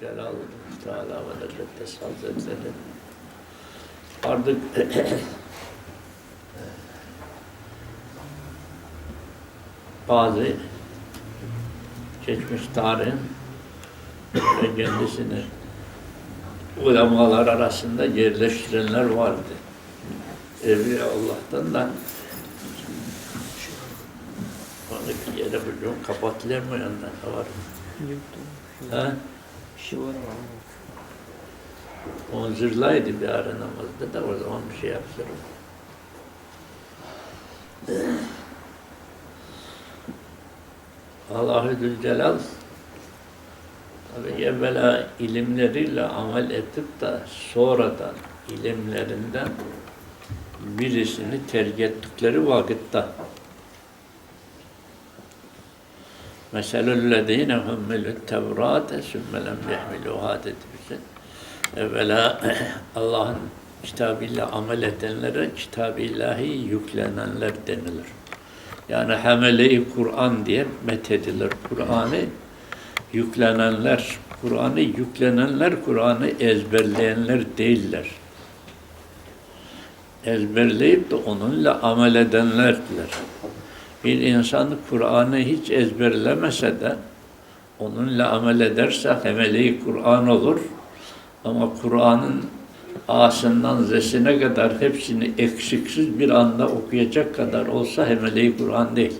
Zülcelal Teala ve Tekaddes Hazretleri artık bazı geçmiş tarihin ve kendisini ulemalar arasında yerleştirenler vardı. Evliya Allah'tan da Oradaki yere buluyorum. Kapatılır mı yandan? Var. Ha? Şu var ama. O zırlaydı bir ara namazda da o zaman bir şey yaptırır. Allahü Zülcelal tabi evvela ilimleriyle amel edip de sonradan ilimlerinden birisini terk ettikleri vakitte Meselüllezine hummilü tevrate sümmelem yehmiluha dedi bize. Evvela Allah'ın kitabıyla amel edenlere kitab-ı ilahi yüklenenler denilir. Yani hamele-i Kur'an diye methedilir. Kur'an'ı yüklenenler, Kur'an'ı yüklenenler, Kur'an'ı ezberleyenler değiller. Ezberleyip de onunla amel edenlerdiler. Bir insan Kur'an'ı hiç ezberlemese de onunla amel ederse hemeli Kur'an olur. Ama Kur'an'ın A'sından Z'sine kadar hepsini eksiksiz bir anda okuyacak kadar olsa hemeli Kur'an değil.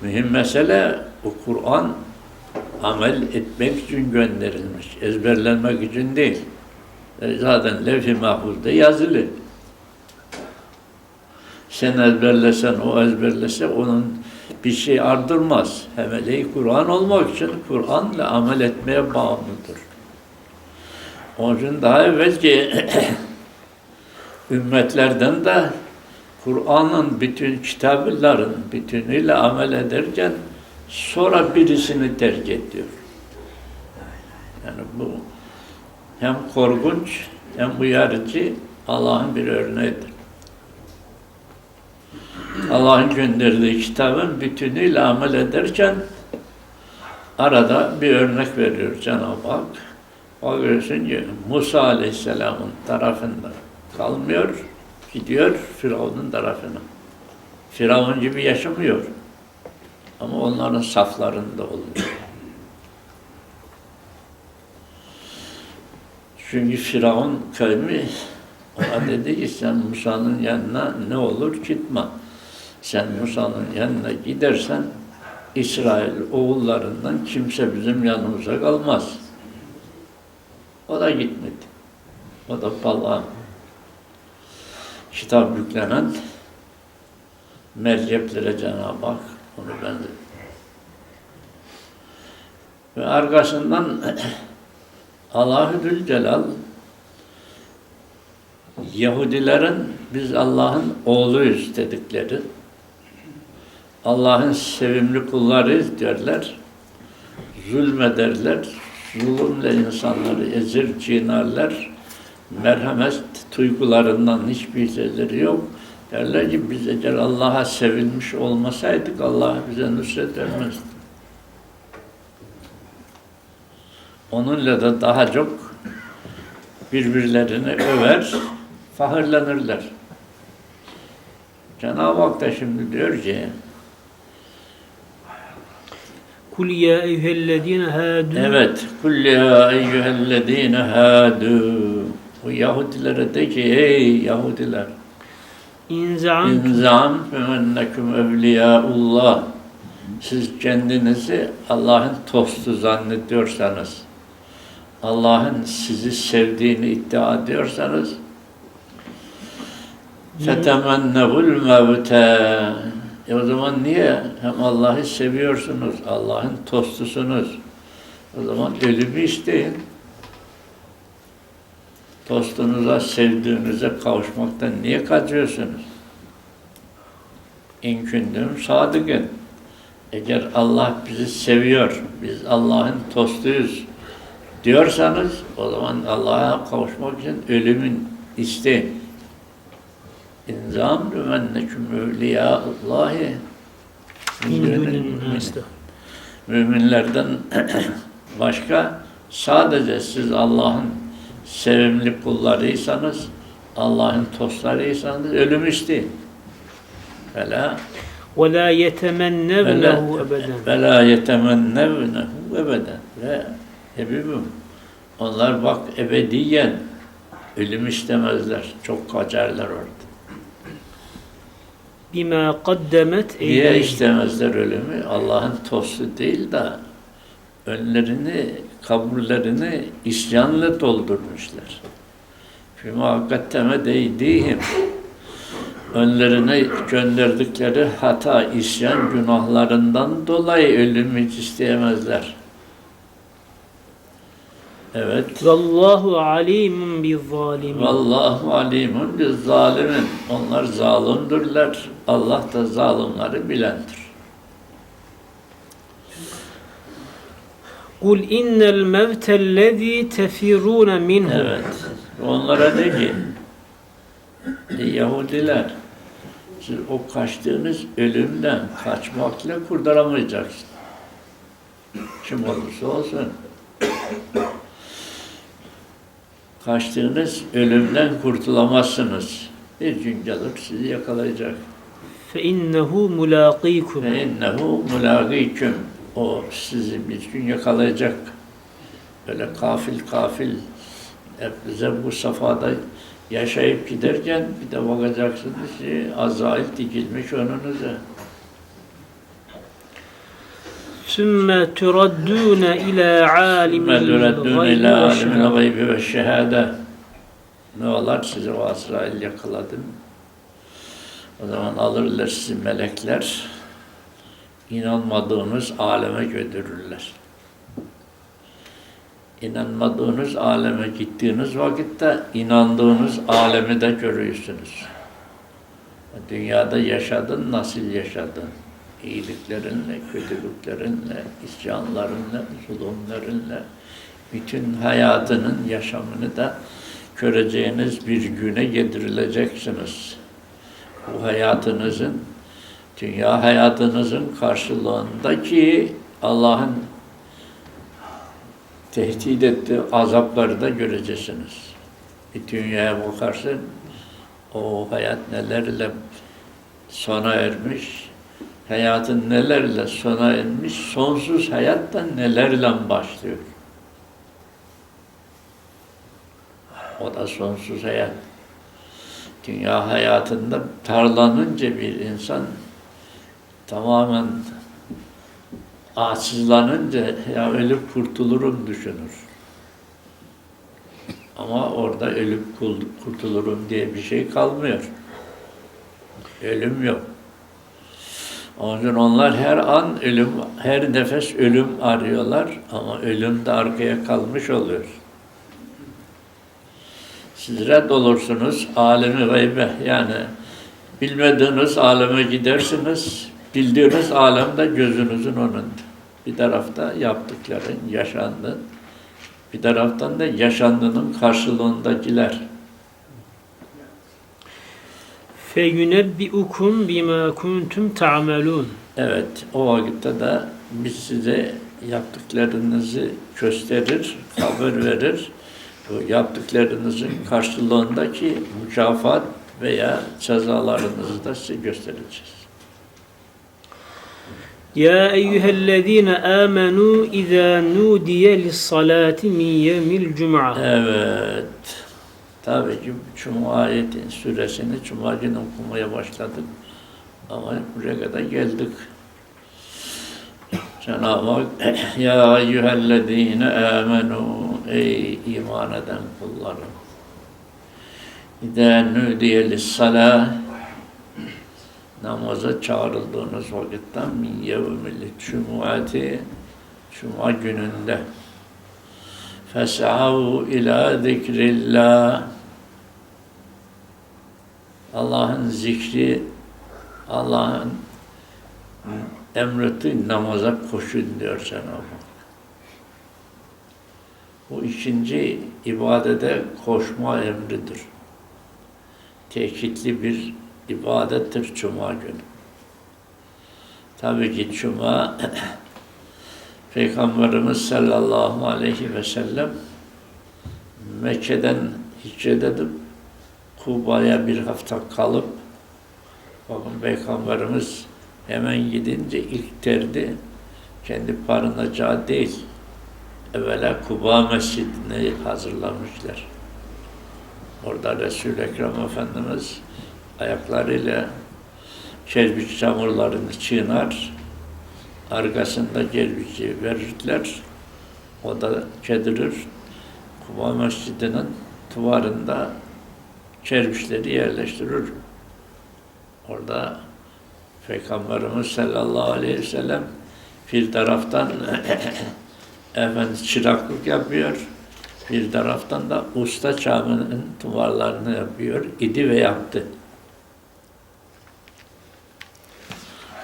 Mühim mesele o Kur'an amel etmek için gönderilmiş. Ezberlenmek için değil. E, Zaten levh-i mahfuzda yazılı. Sen ezberlesen, o ezberlese onun bir şey ardırmaz. Hemele-i Kur'an olmak için Kur'an'la amel etmeye bağımlıdır. Onun için daha evvelki ümmetlerden de Kur'an'ın bütün kitapların bütünüyle amel ederken sonra birisini terk ediyor. Yani bu hem korkunç hem uyarıcı Allah'ın bir örneğidir. Allah'ın gönderdiği kitabın bütünüyle amel ederken arada bir örnek veriyor Cenab-ı Hak. Bakıyorsun ki Musa Aleyhisselam'ın tarafında kalmıyor, gidiyor Firavun'un tarafına. Firavun gibi yaşamıyor. Ama onların saflarında oluyor. Çünkü Firavun kavmi ona dedi ki sen Musa'nın yanına ne olur gitme. Sen Musa'nın yanına gidersen İsrail oğullarından kimse bizim yanımıza kalmaz. O da gitmedi. O da Balaam. Kitap yüklenen merceplere Cenab-ı Hak onu benzedi. Ve arkasından Allahü Zülcelal Yahudilerin biz Allah'ın oğluyuz dedikleri, Allah'ın sevimli kullarıyız derler, zulmederler, zulümle insanları ezir, çiğnerler, merhamet duygularından hiçbir şeyleri yok. Derler ki biz eğer Allah'a sevilmiş olmasaydık Allah bize nusret vermezdi. Onunla da daha çok birbirlerini över, fahırlanırlar. Cenab-ı Hak da şimdi diyor ki, Kul ya eyyühellezine hâdû. evet, kul ya eyyühellezine hâdû. Bu Yahudilere de ki, ey Yahudiler, İn zaamtum. İnzam ennekum evliyaullah. Siz kendinizi Allah'ın tostu zannediyorsanız, Allah'ın sizi sevdiğini iddia ediyorsanız, fetemennevul mevte. E o zaman niye? Hem Allah'ı seviyorsunuz, Allah'ın tostusunuz. O zaman ölümü isteyin. Tostunuza, sevdiğinize kavuşmaktan niye kaçıyorsunuz? İn kündüm sadıkın. Eğer Allah bizi seviyor, biz Allah'ın tostuyuz diyorsanız o zaman Allah'a kavuşmak için ölümün isteyin. İnzam lümenneküm evliyâullâhi Min dunin nas. müminlerden başka sadece siz Allah'ın sevimli kullarıysanız, Allah'ın dostlarıysanız ölüm isteyin. Fela وَلَا يَتَمَنَّوْنَهُ أَبَدًا فَلَا يَتَمَنَّوْنَهُ ebeden ve ebibim. Onlar bak ebediyen ölüm istemezler. Çok kaçarlar orada. bima kaddemet Niye istemezler ölümü? Allah'ın tostu değil de önlerini, kaburlarını isyanla doldurmuşlar. Bima kaddeme değdihim. Önlerine gönderdikleri hata, isyan günahlarından dolayı ölümü hiç isteyemezler. Evet. Vallahu alimun bi zalimin. Vallahu alimun bi zalimin. Onlar zalimdirler. Allah da zalimleri bilendir. Kul innel mevtellezî tefirûne minhu. Evet. Onlara de ki Yahudiler siz o kaçtığınız ölümden kaçmakla kurtaramayacaksınız. Kim olursa olsun Kaçtığınız ölümden kurtulamazsınız. Bir gün gelir sizi yakalayacak. فَاِنَّهُ مُلَاقِيكُمْ Ve innehu mulagiküm. O sizi bir gün yakalayacak. Böyle kafil kafil hep bize bu safhada yaşayıp giderken bir de bakacaksınız ki Azrail dikilmiş önünüze. Sümme turaddûne ila âlimil gaybi ve şehâde. Ne olar sizi o Azrail yakaladım. O zaman alırlar sizi melekler. İnanmadığınız aleme götürürler. İnanmadığınız aleme gittiğiniz vakitte inandığınız alemi de görüyorsunuz. Dünyada yaşadın, nasıl yaşadın? İyiliklerinle, kötülüklerinle, isyanlarınla, zulümlerinle, bütün hayatının yaşamını da göreceğiniz bir güne getirileceksiniz. Bu hayatınızın, dünya hayatınızın karşılığındaki Allah'ın tehdit ettiği azapları da göreceksiniz. Bir dünyaya bakarsın, o hayat nelerle sona ermiş, hayatın nelerle sona ermiş, sonsuz hayat da nelerle başlıyor. O da sonsuz hayat. Dünya hayatında tarlanınca bir insan tamamen atsızlanınca ya ölüp kurtulurum düşünür. Ama orada ölüp kurtulurum diye bir şey kalmıyor. Ölüm yok. Onun için onlar her an ölüm, her nefes ölüm arıyorlar ama ölüm de arkaya kalmış oluyor. Siz reddolursunuz alemi gaybe yani bilmediğiniz aleme gidersiniz, bildiğiniz alemde gözünüzün önünde. Bir tarafta yaptıkların yaşandı, bir taraftan da yaşandığının karşılığındakiler. Fe yunebbiukum bima kuntum ta'melun. Evet, o vakitte de biz size yaptıklarınızı gösterir, haber verir. Bu yaptıklarınızın karşılığındaki mükafat veya cezalarınızı da size göstereceğiz. Ya eyyühellezine amenu izâ nudiye lissalâti min yevmil cum'a. Evet. Ki Cuma ayetin süresini Cuma günü okumaya başladık. Ama buraya kadar geldik. Cenab-ı Hak Ya eyyühellezine amenu Ey iman eden kullarım İzâ nüdiye lissalâh Namaza çağrıldığınız vakitten min yevmil cumuati Cuma gününde Fes'av ila zikrillah Allah'ın zikri Allah'ın emrettiği namaza koşun diyor Cenab-ı Hak. Bu ikinci ibadete koşma emridir. Tekitli bir ibadettir Cuma günü. Tabii ki Cuma Peygamberimiz sallallahu aleyhi ve sellem Mekke'den hicret edip Kuba'ya bir hafta kalıp bakın Peygamberimiz hemen gidince ilk derdi kendi barınacağı değil evvela Kuba Mescidini hazırlamışlar. Orada Resul-i Ekrem Efendimiz ayaklarıyla kerpiç çamurlarını çiğner, arkasında kerpiçi verirler, o da kedirir. Kuba Mescidi'nin duvarında kerpiçleri yerleştirir. Orada Peygamberimiz sallallahu aleyhi ve sellem bir taraftan efendi çıraklık yapıyor, bir taraftan da usta caminin duvarlarını yapıyor, idi ve yaptı.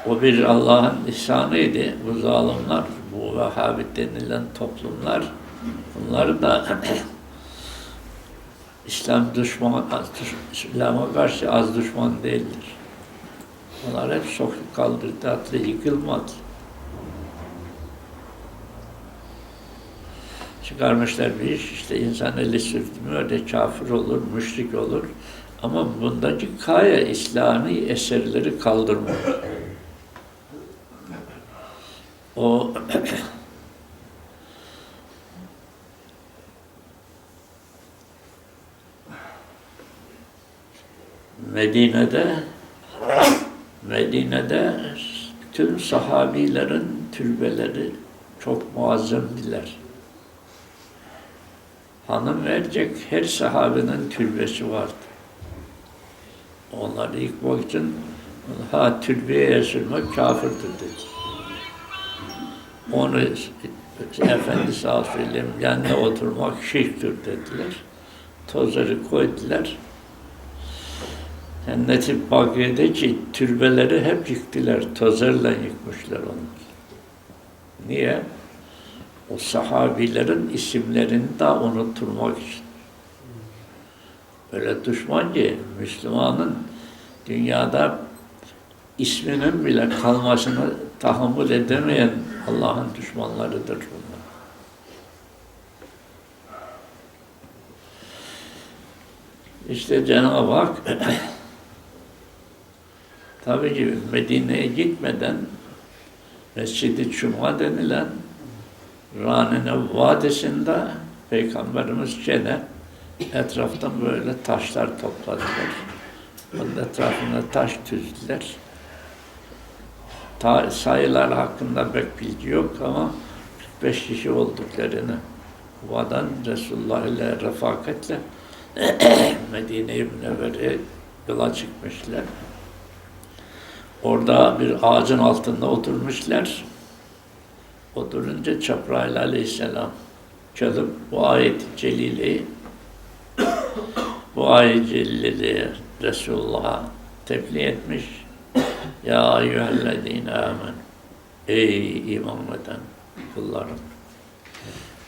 O bir Allah'ın ihsanıydı. Bu zalimler, bu Vehhabi denilen toplumlar, bunlar da İslam düşman, İslam'a karşı az düşman değildir. Onlar hep sokak kaldırdı, atlı yıkılmadı. Çıkarmışlar bir iş, işte insan eli sürtmüyor de kafir olur, müşrik olur. Ama bundaki kaya İslami eserleri kaldırmıyor. O Medine'de Medine'de tüm sahabilerin türbeleri çok muazzamdiler. Hanım verecek her sahabenin türbesi vardı. Onları yıkmak için ha türbeye esirmek kafirdir dedi. Onu Efendi sağ söyleyeyim yanına oturmak şirktir dediler. Tozları koydular. Cennet-i Bakiye'deki türbeleri hep yıktılar. Tozlarla yıkmışlar onu. Niye? O sahabilerin isimlerini de unutturmak için. Böyle düşman ki Müslümanın dünyada isminin bile kalmasını tahammül edemeyen Allah'ın düşmanlarıdır bunlar. İşte Cenab-ı Hak tabii ki Medine'ye gitmeden Mescid-i Cuma denilen Ranine Vadisi'nde Peygamberimiz gene etraftan böyle taşlar topladılar. Onun etrafına taş düzdüler. Ta, sayılar hakkında pek bilgi yok ama 45 kişi olduklarını Kuvadan Resulullah ile refakatle Medine-i Münevvere'ye yola çıkmışlar. Orada bir ağacın altında oturmuşlar. Oturunca Cebrail aleyhisselam çalıp bu ayet-i celileyi bu ayet-i celileyi Resulullah'a tebliğ etmiş. Ya eyyühellezine amen. Ey iman eden kullarım.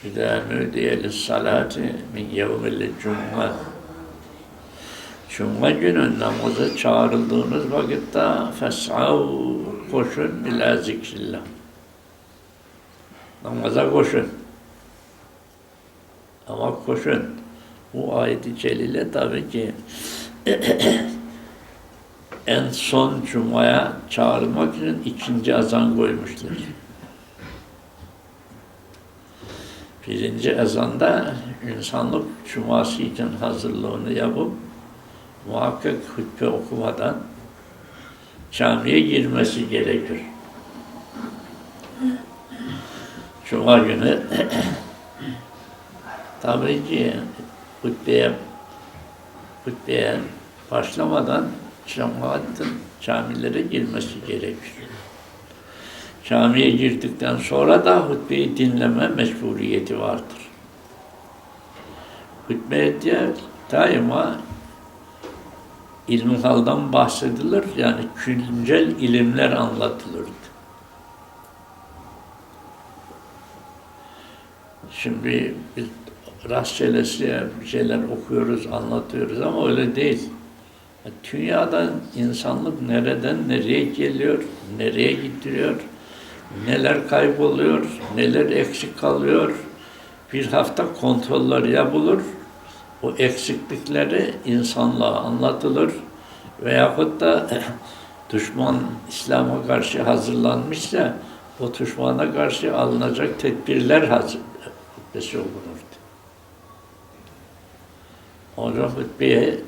İzâ nüdiye lissalâti min yevmil cum'a. Cuma günü namaza çağrıldığınız vakitte fes'av koşun ila zikrillah. Namaza koşun. Ama koşun. Bu ayet-i celile tabii ki en son cumaya çağırmak için ikinci azan koymuşlar. Birinci ezanda insanlık cuması için hazırlığını yapıp muhakkak hutbe okumadan camiye girmesi gerekir. Cuma günü tabii ki hutbeye hutbeye başlamadan cemaatin camilere girmesi gerekir. Camiye girdikten sonra da hutbeyi dinleme mecburiyeti vardır. Hutbe diye daima ilmi haldan bahsedilir. Yani güncel ilimler anlatılırdı. Şimdi biz rastçelesi bir şeyler okuyoruz, anlatıyoruz ama öyle değil. Dünyada insanlık nereden nereye geliyor, nereye gidiyor, neler kayboluyor, neler eksik kalıyor. Bir hafta kontroller yapılır. O eksiklikleri insanlığa anlatılır. Veyahut da düşman İslam'a karşı hazırlanmışsa o düşmana karşı alınacak tedbirler hazır hutbesi okunurdu. Orada hutbeye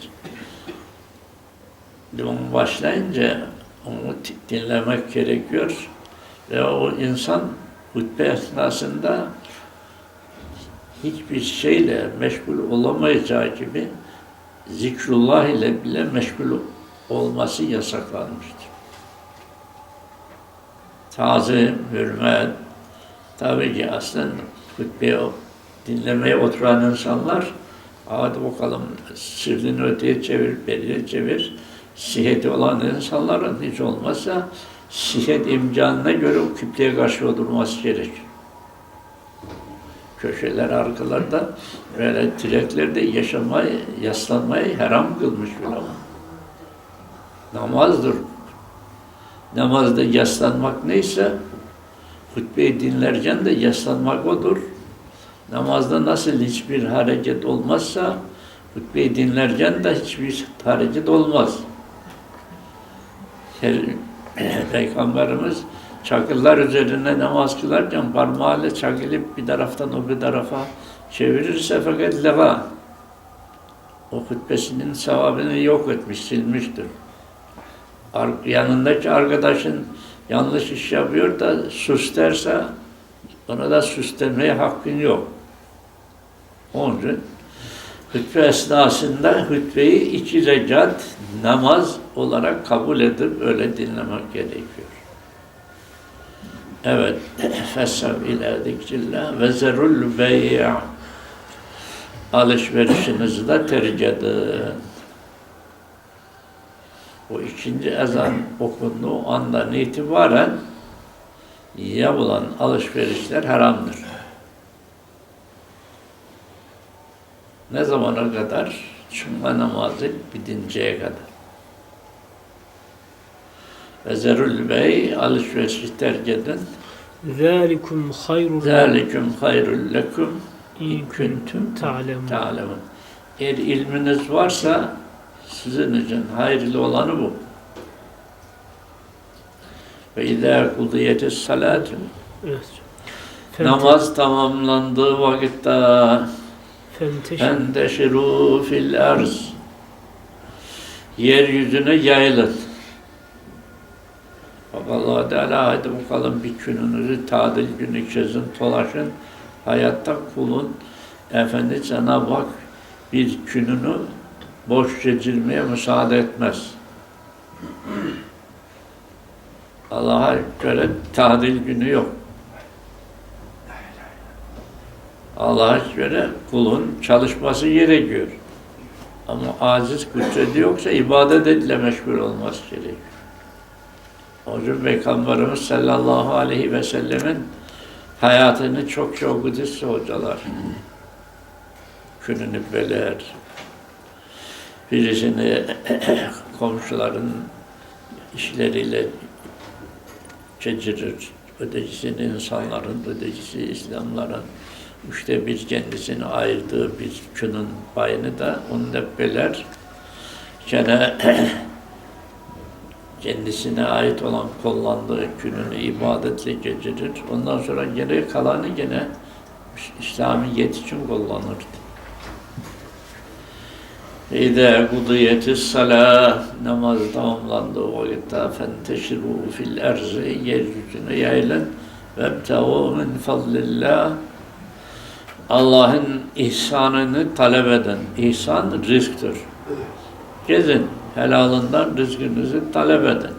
limon başlayınca onu dinlemek gerekiyor ve o insan hutbe esnasında hiçbir şeyle meşgul olamayacağı gibi zikrullah ile bile meşgul olması yasaklanmıştır. Tazim, hürmet, tabii ki aslında hutbeye dinlemeye oturan insanlar hadi bakalım sırrını öteye çevir, beriye çevir. Siheti olan insanların hiç olmazsa sihet imkanına göre o kıbleye karşı oturması gerekir. Köşeler arkalarda böyle direklerde yaşamayı, yaslanmayı haram kılmış ulema. Namazdır. Namazda yaslanmak neyse hutbeyi dinlerken de yaslanmak odur. Namazda nasıl hiçbir hareket olmazsa hutbeyi dinlerken de hiçbir hareket olmaz. Peygamberimiz çakıllar üzerine namaz kılarken parmağıyla çakılıp bir taraftan o bir tarafa çevirirse fakat leva o hutbesinin sevabını yok etmiş, silmiştir. Ar- yanındaki arkadaşın yanlış iş yapıyor da sus derse ona da sus demeye hakkın yok. Onun için hutbe esnasında hutbeyi iki rekat namaz olarak kabul edip öyle dinlemek gerekiyor. Evet. Fesav ila zikrillah ve zerul bey' alışverişinizi de tercih edin. O ikinci ezan okunduğu andan itibaren yapılan alışverişler haramdır. Ne zamana kadar? Cuma namazı bitinceye kadar. Ve zerül bey alışverişi terk edin. Zalikum hayrul Zalikum hayrul lekum in kuntum ta'lemun. Eğer ilminiz varsa sizin için hayırlı olanı bu. Ve izâ kudiyeti salâtu. Namaz tamamlandığı vakitte fenteşirû fil arz. Yeryüzüne yayılın. Allah Teala hadi bakalım bir gününüzü tadil günü çözün, dolaşın. Hayatta kulun Efendi Cenab-ı bir gününü boş geçirmeye müsaade etmez. Allah'a göre tadil günü yok. Allah'a göre kulun çalışması gerekiyor. Ama aciz kudreti yoksa ibadet ile meşgul olması gerekiyor. Yüzden Peygamberimiz sallallahu aleyhi ve sellemin hayatını çok çok okuduysa hocalar. Gününü böler. Birisini komşuların işleriyle geçirir. Ötekisini insanların, ötekisi İslamların üçte bir kendisini ayırdığı bir günün payını da onu da böler. Gene kendisine ait olan kullandığı gününü ibadetle geçirir. Ondan sonra geri kalanı gene İslamiyet için kullanırdı. İde kudiyetis salah namaz tamamlandığı vakitte fenteşiru fil erzi yeryüzüne yayılın ve btegu min fadlillah Allah'ın ihsanını talep edin. İhsan rızktır. Gezin, helalından rızkınızı talep edin.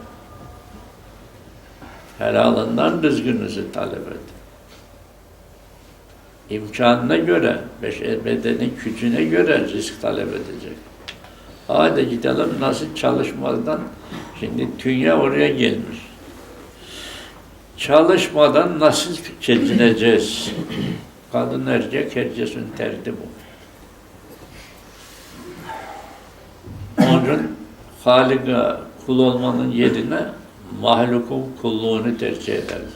Helalından rızkınızı talep edin. İmkanına göre, beşer bedenin gücüne göre rızk talep edecek. Hadi gidelim nasıl çalışmadan, şimdi dünya oraya gelmiş. Çalışmadan nasıl geçineceğiz? Kadın erkek herkesin derdi bu. Onun Halik'e kul olmanın yerine mahlukun kulluğunu tercih ederiz.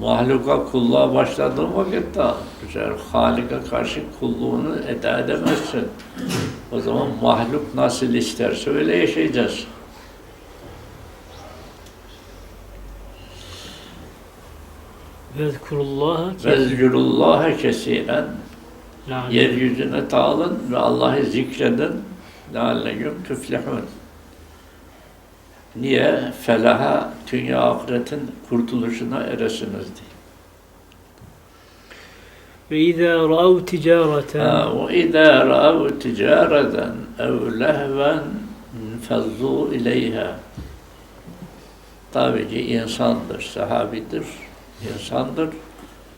mahluka kulluğa başladığın vakitte güzel Halik'e karşı kulluğunu eda edemezsin. O zaman mahluk nasıl isterse öyle yaşayacağız. Vezkurullaha kesiren yeryüzüne dağılın ve Allah'ı zikredin. Lealleküm tüflihun. Niye? Felaha, dünya ahiretin kurtuluşuna eresiniz diye. Ve izâ ra'av ticareten وإذا رأوا تجارة أو لهوا فَضُّوا إليها Tabii ki insandır, sahabidir, insandır.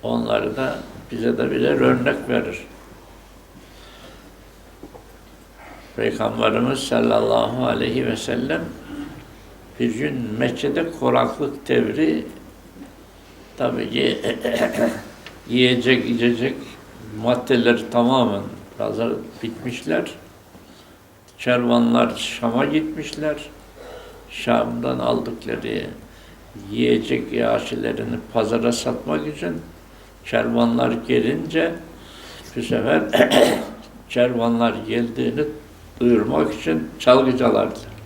Onları da bize de birer örnek verir. Peygamberimiz sallallahu aleyhi ve sellem bir gün Mekke'de kuraklık devri tabii ki yiyecek, içecek maddeleri tamamen hazır bitmişler. Kervanlar Şam'a gitmişler. Şam'dan aldıkları yiyecek yağışlarını pazara satmak için kervanlar gelince bu sefer kervanlar geldiğini duyurmak için çalgı çalardılar.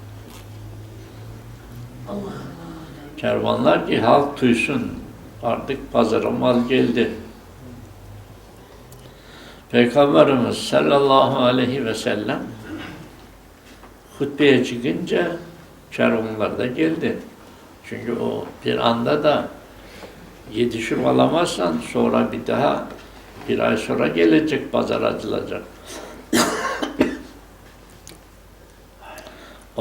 Kervanlar ki halk duysun artık pazara mal geldi. Peygamberimiz sallallahu aleyhi ve sellem hutbeye çıkınca kervanlar da geldi. Çünkü o bir anda da yetişip alamazsan sonra bir daha bir ay sonra gelecek pazar açılacak.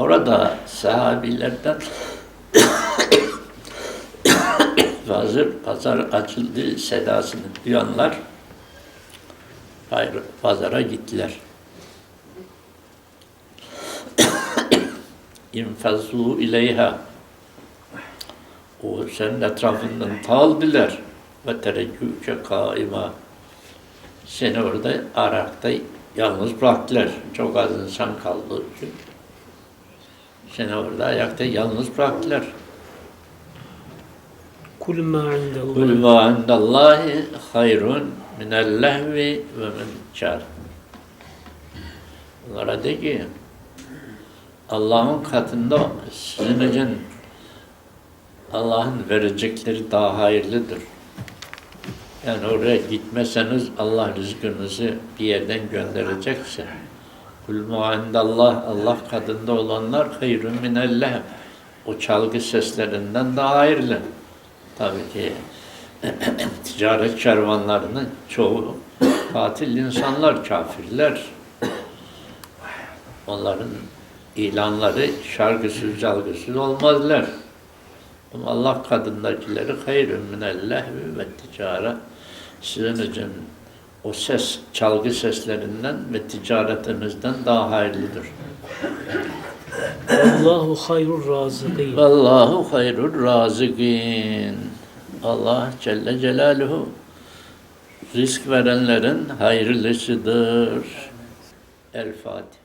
Orada sahabilerden hazır pazar açıldı sedasını duyanlar hayır, pazara gittiler. İnfazzu ileyha o senin etrafından dağıldılar ve tereccüke kaima seni orada Arak'ta yalnız bıraktılar. Çok az insan kaldığı için. Seni orada ayakta yalnız bıraktılar. kul ma indallah. Kul ma indallahi hayrun minel lehvi ve min kar. Onlara de ki Allah'ın katında sizin için Allah'ın verecekleri daha hayırlıdır. Yani oraya gitmeseniz Allah rızkınızı bir yerden gönderecekse. Kul ma indallah Allah katında olanlar hayrun minel lehm. O çalgı seslerinden daha hayırlı. Tabii ki ticaret kervanlarının çoğu katil insanlar, kafirler. Onların ilanları şarkısız, çalgısız olmazlar. Ama Allah kadındakileri hayrün minel lehvi ve ticara sizin için o ses, çalgı seslerinden ve ticaretinizden daha hayırlıdır. Allahu hayrur razıkîn. Vallahu hayrur razıkin. Allah Celle Celaluhu rızk verenlerin hayırlısıdır. El Fatiha.